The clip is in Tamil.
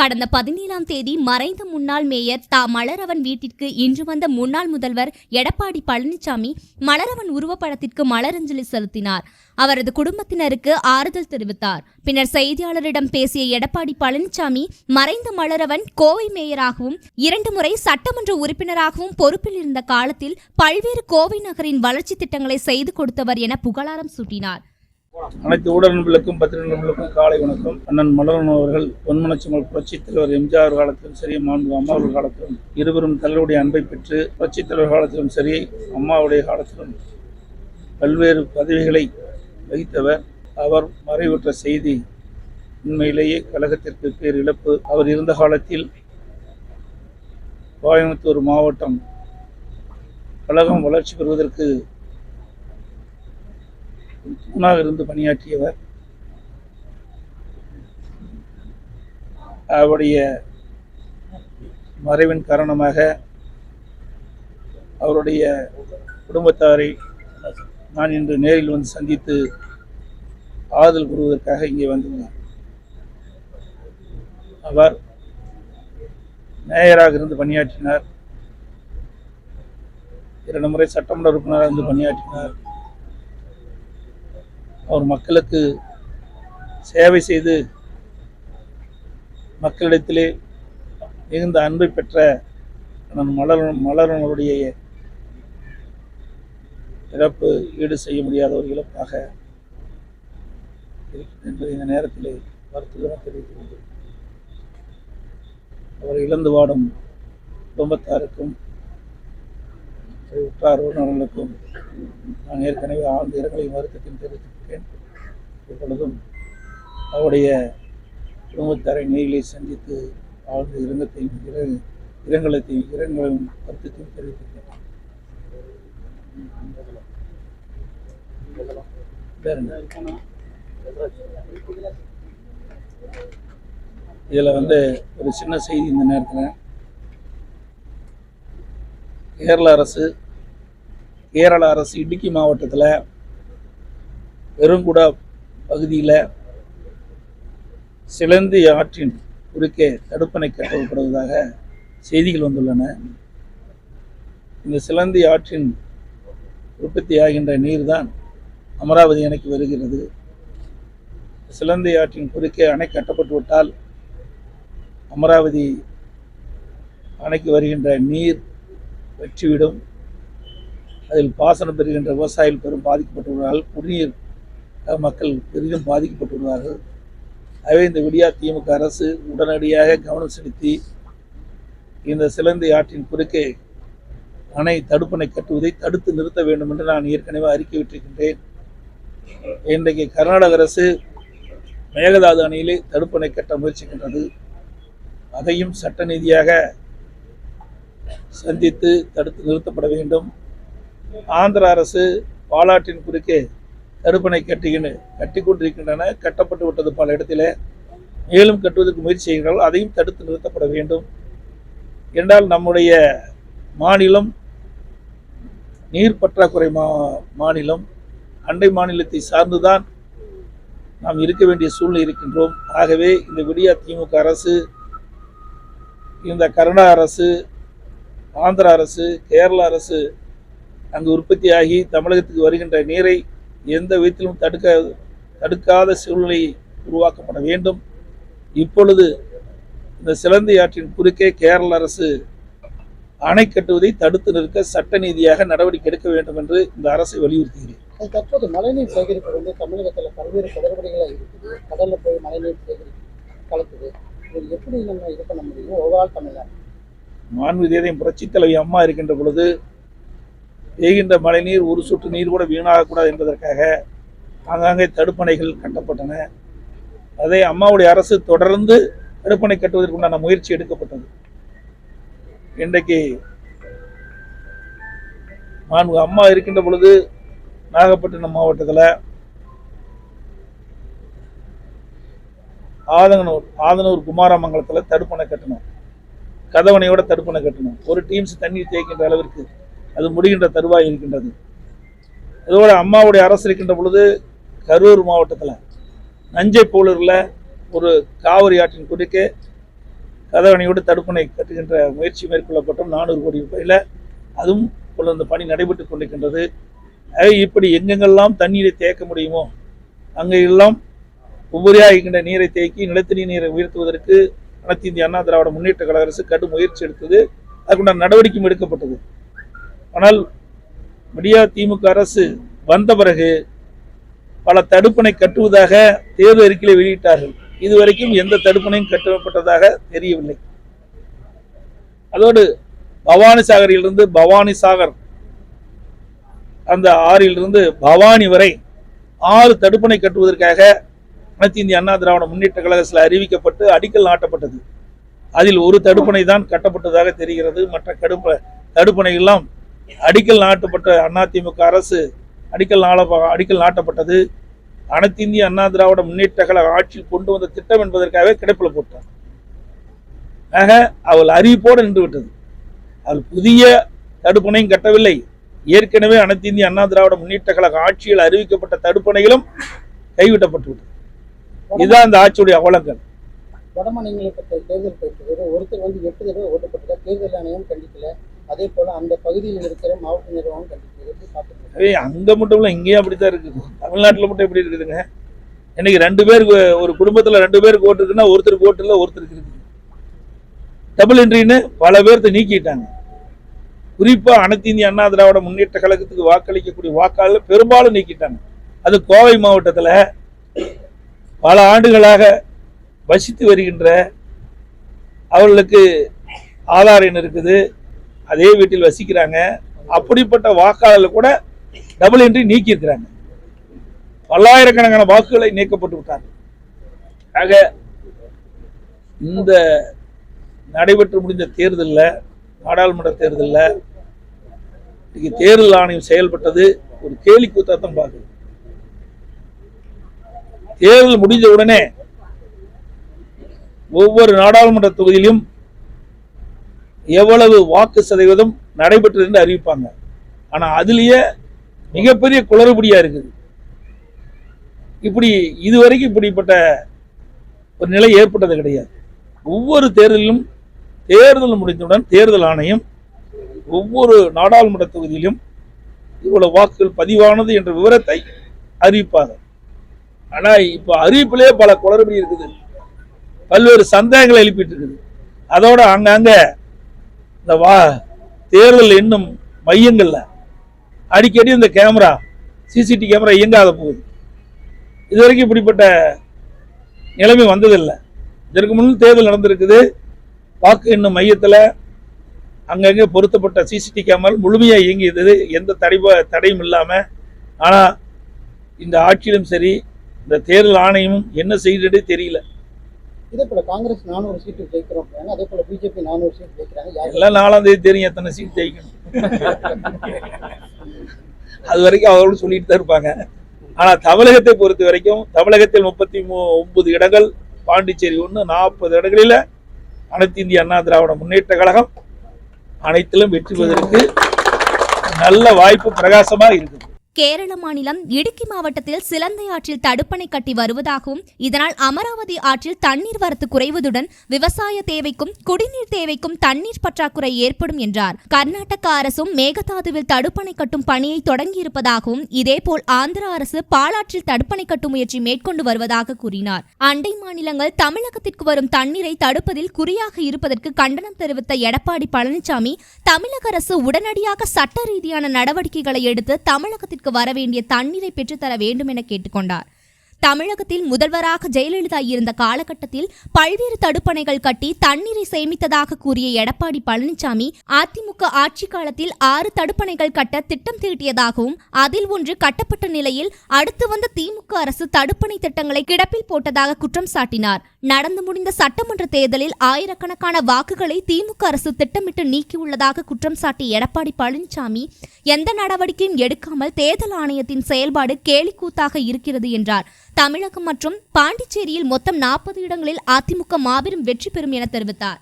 கடந்த பதினேழாம் தேதி மறைந்த முன்னாள் மேயர் தா. மலரவன் வீட்டிற்கு இன்று வந்த முன்னாள் முதல்வர் எடப்பாடி பழனிசாமி மலரவன் உருவப்படத்திற்கு மலரஞ்சலி செலுத்தினார். அவரது குடும்பத்தினருக்கு ஆறுதல் தெரிவித்தார். பின்னர் செய்தியாளரிடம் பேசிய எடப்பாடி பழனிசாமி மறைந்த மலரவன் கோவை மேயராகவும் இரண்டு முறை சட்டமன்ற உறுப்பினராகவும் பொறுப்பில் இருந்த காலத்தில் பல்வேறு கோவை நகரின் வளர்ச்சி திட்டங்களை செய்து கொடுத்தவர் என புகழாரம் சூட்டினார். அனைத்து ஊடக நண்பர்களுக்கும் பத்திரிகை நண்பர்களுக்கும் காலை வணக்கம். அண்ணன் மலரன் அவர்கள் பொன்மனச்சுமல் புரட்சித் தலைவர் எம்ஜிஆர் காலத்திலும் சரி மாண்பு அம்மாவுடைய காலத்திலும் இருவரும் தங்களுடைய அன்பை பெற்று புரட்சித் தலைவர் காலத்திலும் சரி அம்மாவுடைய காலத்திலும் பல்வேறு பதவிகளை வகித்தவர். அவர் மறைவுற்ற செய்தி உண்மையிலேயே கழகத்திற்கு பேர் இழப்பு. அவர் இருந்த காலத்தில் கோயம்புத்தூர் மாவட்டம் கழகம் வளர்ச்சி பெறுவதற்கு தூணாக இருந்து பணியாற்றியவர். அவருடைய மறைவின் காரணமாக அவருடைய குடும்பத்தாரை நான் இன்று நேரில் வந்து சந்தித்து ஆறுதல் கூறுவதற்காக இங்கே வந்துள்ளார் அவர் மேயராக இருந்து பணியாற்றினார். இரண்டு முறை சட்டமன்ற உறுப்பினராக இருந்து பணியாற்றினார். அவர் மக்களுக்கு சேவை செய்து மக்களிடத்திலே மிகுந்த அன்பை பெற்ற நம் மலர் மலரனுடைய இழப்பு ஈடு செய்ய முடியாத ஒரு இழப்பாக என்று என்பதை இந்த நேரத்திலே வருத்தமாக தெரிவிக்கிறது அவர் இழந்து வாடும் குடும்பத்தாருக்கும் உற்றார் உறவினர்களுக்கும் நான் ஏற்கனவே ஆழ்ந்த இரங்கலை வருத்தத்தில் தெரிவித்திருக்கிறேன் இப்பொழுதும் அவருடைய குடும்பத்தாரை நேரிலே சந்தித்து ஆழ்ந்த இரங்கத்தையும் இர இரங்கலத்தையும் இரங்கலும் வருத்தத்தையும் தெரிவித்திருக்கிறேன் இதில் வந்து ஒரு சின்ன செய்தி இந்த நேரத்தில். கேரள அரசு கேரள அரசு இடுக்கி மாவட்டத்தில் பெருங்குடா பகுதியில் சிலந்தி ஆற்றின் குறுக்கே தடுப்பணை கட்டப்படுவதாக செய்திகள் வந்துள்ளன. இந்த சிலந்தி ஆற்றின் உற்பத்தி ஆகின்ற நீர்தான் அமராவதி அணைக்கு வருகிறது. சிலந்தி ஆற்றின் குறுக்கே அணை கட்டப்பட்டு விட்டால் அமராவதி அணைக்கு வருகின்ற நீர் வெற்றிவிடும். அதில் பாசனம் பெறுகின்ற விவசாயிகள் பெரும் பாதிக்கப்பட்டுள்ளதால் குடிநீர் மக்கள் பெரிதும் பாதிக்கப்பட்டுள்ளார்கள் ஆகவே இந்த விடியா திமுக அரசு உடனடியாக கவனம் செலுத்தி இந்த சிலந்தி ஆற்றின் குறுக்கே அணை தடுப்பணை கட்டுவதை தடுத்து நிறுத்த வேண்டும் என்று நான் ஏற்கனவே அறிக்கை விட்டிருக்கின்றேன். இன்றைக்கு கர்நாடக அரசு மேகதாது அணையிலே தடுப்பணை கட்ட முயற்சிக்கின்றது. அதையும் சட்ட நீதியாக சந்தித்து தடுத்து நிறுத்தப்பட வேண்டும். ஆந்திர அரசு பாலாற்றின் குறுக்கே தடுப்பணை கட்டுகின்ற கட்டி கொண்டிருக்கின்றன கட்டப்பட்டு விட்டது பல இடத்திலே. மேலும் கட்டுவதற்கு முயற்சி செய்கிறார்கள் அதையும் தடுத்து நிறுத்தப்பட வேண்டும். என்றால் நம்முடைய மாநிலம் நீர் பற்றாக்குறை மா மாநிலம் அண்டை மாநிலத்தை சார்ந்துதான் நாம் இருக்க வேண்டிய சூழ்நிலை இருக்கின்றோம். ஆகவே இந்த விடியா திமுக அரசு இந்த கருணா அரசு ஆந்திர அரசு கேரள அரசு அங்கு உற்பத்தியாகி தமிழகத்துக்கு வருகின்ற நீரை எந்த விதத்திலும் தடுக்க தடுக்காத சூழ்நிலை உருவாக்கப்பட வேண்டும். இப்பொழுது இந்த சிலந்தி ஆற்றின் குறுக்கே கேரள அரசு அணை கட்டுவதை தடுத்து நிற்க சட்ட ரீதியாக நடவடிக்கை எடுக்க வேண்டும் என்று இந்த அரசை வலியுறுத்துகிறேன். தற்போது மழைநீர் சேகரிப்பு வந்து தமிழகத்தில் பல்வேறு குளறுபடிகளாக இருக்குது. கடல்ல போய் மழைநீர் சேகரிப்பு கலக்குது. இது எப்படி நம்ம இது பண்ண முடியும் ஓவரால் தமிழ்நாடு. மாண்பு தேதையும் புரட்சித் தலைவி அம்மா இருக்கின்ற பொழுது பெய்கின்ற மழைநீர் ஒரு சொட்டு நீர் கூட வீணாகக்கூடாது என்பதற்காக ஆங்காங்கே தடுப்பணைகள் கட்டப்பட்டன. அதை அம்மாவுடைய அரசு தொடர்ந்து தடுப்பணை கட்டுவதற்குண்டான முயற்சி எடுக்கப்பட்டது. இன்றைக்கு நான்கு அம்மா இருக்கின்ற பொழுது நாகப்பட்டினம் மாவட்டத்தில் ஆதங்கனூர் ஆதனூர் குமாரமங்கலத்தில் தடுப்பணை கட்டணும். கதவணையோட தடுப்பணை கட்டணும். ஒரு டீம்ஸ் தண்ணீர் தேய்க்கின்ற அளவிற்கு அது முடிகின்ற தருவாய் இருக்கின்றது. அதோடு அம்மாவுடைய அரசு இருக்கின்ற பொழுது கரூர் மாவட்டத்தில் நஞ்சை போலூரில் ஒரு காவிரி ஆற்றின் குறுக்கே கதவணையோடு தடுப்பணை கட்டுகின்ற முயற்சி மேற்கொள்ளப்பட்டோம். நானூறு கோடி ரூபாயில். அதுவும் இப்பொழுது அந்த பணி நடைபெற்று கொண்டிருக்கின்றது. ஆக இப்படி எங்கெங்கெல்லாம் தண்ணீரை தேக்க முடியுமோ அங்கே எல்லாம் உபரியாக இருக்கின்ற நீரை தேக்கி நிலத்தடி நீரை உயர்த்துவதற்கு அனைத்து இந்திய அண்ணா திராவிட முன்னேற்ற கழக அரசு கடும் முயற்சி எடுத்தது. அதுக்குண்டான நடவடிக்கையும் எடுக்கப்பட்டது. ஆனால் விடியா திமுக அரசு வந்த பிறகு பல தடுப்பணை கட்டுவதாக தேர்தல் அறிக்கையை வெளியிட்டார்கள். இதுவரைக்கும் எந்த தடுப்பணையும் கட்டப்பட்டதாக தெரியவில்லை. அதோடு பவானி சாகரிலிருந்து பவானி சாகர் அந்த ஆறிலிருந்து பவானி வரை ஆறு தடுப்பணை கட்டுவதற்காக அனைத்து இந்திய அண்ணா திராவிட முன்னேற்ற கழகத்தில் அறிவிக்கப்பட்டு அடிக்கல் நாட்டப்பட்டது. அதில் ஒரு தடுப்பணை தான் கட்டப்பட்டதாக தெரிகிறது. மற்ற கடுப்ப தடுப்பணையெல்லாம் அடிக்கல் நாட்டப்பட்ட அதிமுக அரசு அடிக்கல் நாள அடிக்கல் நாட்டப்பட்டது. அனைத்து இந்திய அண்ணா திராவிட முன்னேற்ற கழக ஆட்சியில் கொண்டு வந்த திட்டம் என்பதற்காக கிடப்பில் போட்டார் ஆக அவள் அறிவிப்போடு நின்று விட்டது அவள் புதிய தடுப்பணையும் கட்டவில்லை. ஏற்கனவே அனைத்து இந்திய அண்ணா திராவிட முன்னேற்ற கழக ஆட்சியில் அறிவிக்கப்பட்ட தடுப்பணைகளும் கைவிட்டப்பட்டு விட்டது இதுதான் அந்த ஆட்சியுடைய அவலங்கள். வடமாநிலங்களை தேர்தல் போயிட்டு ஒருத்தர் வந்து எட்டு தடவை ஓட்டப்பட்டதா தேர்தல் ஆணையம் கண்டிக்கல. அதே போல அந்த பகுதியில் இருக்கிற மாவட்ட நிர்வாகம் கண்டிப்பாக அங்க மட்டும் இல்லை இங்கேயும் அப்படித்தான் இருக்குது. தமிழ்நாட்டில் மட்டும் எப்படி இருக்குதுங்க? இன்னைக்கு ரெண்டு பேருக்கு ஒரு குடும்பத்தில் ரெண்டு பேருக்கு ஓட்டு இருக்குன்னா ஒருத்தருக்கு ஓட்டு இல்லை ஒருத்தருக்கு இருக்குது. டபுள் என்ட்ரின்னு பல பேர்த்த நீக்கிட்டாங்க. குறிப்பாக அனைத்து இந்திய அண்ணா திராவிட முன்னேற்ற கழகத்துக்கு வாக்களிக்கக்கூடிய வாக்காளர் பெரும்பாலும் நீக்கிட்டாங்க. அது கோவை மாவட்டத்தில் பல ஆண்டுகளாக வசித்து வருகின்ற அவர்களுக்கு ஆதார் எண் இருக்குது. அதே வீட்டில் வசிக்கிறாங்க. அப்படிப்பட்ட வாக்காளர்கள் கூட டபுள் என்ட்ரி நீக்கி இருக்கிறாங்க பல்லாயிரக்கணக்கான வாக்குகளை நீக்கப்பட்டு விட்டாங்க ஆக இந்த நடைபெற்று முடிந்த தேர்தலில் நாடாளுமன்ற தேர்தலில் இன்னைக்கு தேர்தல் ஆணையம் செயல்பட்டது ஒரு கேலி கூத்தாத்தான் பார்க்குது. தேர்தல் முடிஞ்ச உடனே ஒவ்வொரு நாடாளுமன்ற தொகுதியிலும் எவ்வளவு வாக்கு சதவீதம் நடைபெற்றது என்று அறிவிப்பாங்க. ஆனா அதுலயே மிகப்பெரிய குளறுபடியா இருக்குது. இப்படி இதுவரைக்கும் இப்படிப்பட்ட ஒரு நிலை ஏற்பட்டது கிடையாது. ஒவ்வொரு தேர்தலிலும் தேர்தல் முடிந்தவுடன் தேர்தல் ஆணையம் ஒவ்வொரு நாடாளுமன்ற தொகுதியிலும் இவ்வளவு வாக்குகள் பதிவானது என்ற விவரத்தை அறிவிப்பாங்க. ஆனா இப்ப அறிவிப்பிலே பல குளறுபடி இருக்குது. பல்வேறு சந்தேகங்களை எழுப்பிட்டு இருக்குது. அதோட அங்கங்கே இந்த வா தேர்தல் எண்ணும் மையங்களில். அடிக்கடி இந்த கேமரா சிசிடி கேமரா இயங்காத போகுது. இதுவரைக்கும் இப்படிப்பட்ட நிலைமை வந்ததில்லை. இதற்கு முன் தேர்தல் நடந்திருக்குது. வாக்கு எண்ணும் மையத்தில் அங்கங்கே பொருத்தப்பட்ட சிசிடி கேமரா முழுமையாக இயங்கியது. எந்த தடை தடையும் இல்லாமல் ஆனால் இந்த ஆட்சியிலும் சரி இந்த தேர்தல் ஆணையமும் என்ன செய்கிறதே தெரியல. இதே போல காங்கிரஸ் நானூறு சீட்டு ஜெயிக்கிறோம். அப்படின்னா அதே போல பிஜேபி நானூறு சீட்டு ஜெயிக்கிறாங்க. எல்லாம் நாலாம் தேதி தெரியும் எத்தனை சீட் ஜெயிக்கணும். அது வரைக்கும் அவர்களும் சொல்லிட்டு தான் இருப்பாங்க. ஆனா தமிழகத்தை பொறுத்த வரைக்கும் தமிழகத்தில் முப்பத்தி ஒன்பது இடங்கள் பாண்டிச்சேரி ஒன்று நாற்பது இடங்களில் அனைத்து இந்திய அண்ணா திராவிட முன்னேற்ற கழகம் அனைத்திலும் வெற்றி பெறுவதற்கு நல்ல வாய்ப்பு பிரகாசமா இருக்குது. கேரள மாநிலம் இடுக்கி மாவட்டத்தில் சிலந்தை ஆற்றில் தடுப்பணை கட்டி வருவதாகவும் இதனால் அமராவதி ஆற்றில் தண்ணீர் வரத்து குறைவதுடன் விவசாய தேவைக்கும் குடிநீர் தேவைக்கும் தண்ணீர் பற்றாக்குறை ஏற்படும் என்றார். கர்நாடக அரசும் மேகதாதுவில் தடுப்பணை கட்டும் பணியை தொடங்கியிருப்பதாகவும் இதேபோல் ஆந்திர அரசு பாலாற்றில் தடுப்பணை கட்டும் முயற்சி மேற்கொண்டு வருவதாக கூறினார். அண்டை மாநிலங்கள் தமிழகத்திற்கு வரும் தண்ணீரை தடுப்பதில் குறியாக இருப்பதற்கு கண்டனம் தெரிவித்த எடப்பாடி பழனிசாமி தமிழக அரசு உடனடியாக சட்ட ரீதியான நடவடிக்கைகளை எடுத்து தமிழகத்திற்கு வர வரவேண்டிய தண்ணீரை பெற்றுத்தர வேண்டும் என கேட்டுக்கொண்டார். தமிழகத்தில் முதல்வராக ஜெயலலிதா இருந்த காலகட்டத்தில் பல்வேறு தடுப்பணைகள் கட்டி தண்ணீரை சேமித்ததாக கூறிய எடப்பாடி பழனிசாமி அதிமுக ஆட்சி காலத்தில் ஆறு தடுப்பணைகள் கட்ட திட்டம் தீட்டியதாகவும் அதில் ஒன்று கட்டப்பட்ட நிலையில் அடுத்து வந்த திமுக அரசு தடுப்பணை திட்டங்களை கிடப்பில் போட்டதாக குற்றம் சாட்டினார். நடந்து முடிந்த சட்டமன்ற தேர்தலில் ஆயிரக்கணக்கான வாக்குகளை திமுக அரசு திட்டமிட்டு நீக்கியுள்ளதாக குற்றம் சாட்டிய எடப்பாடி பழனிசாமி எந்த நடவடிக்கையும் எடுக்காமல் தேர்தல் ஆணையத்தின் செயல்பாடு கேலிக்கூத்தாக இருக்கிறது என்றார். தமிழகம் மற்றும் பாண்டிச்சேரியில் மொத்தம் நாற்பது இடங்களில் அதிமுக மாபெரும் வெற்றி பெறும் என தெரிவித்தார்.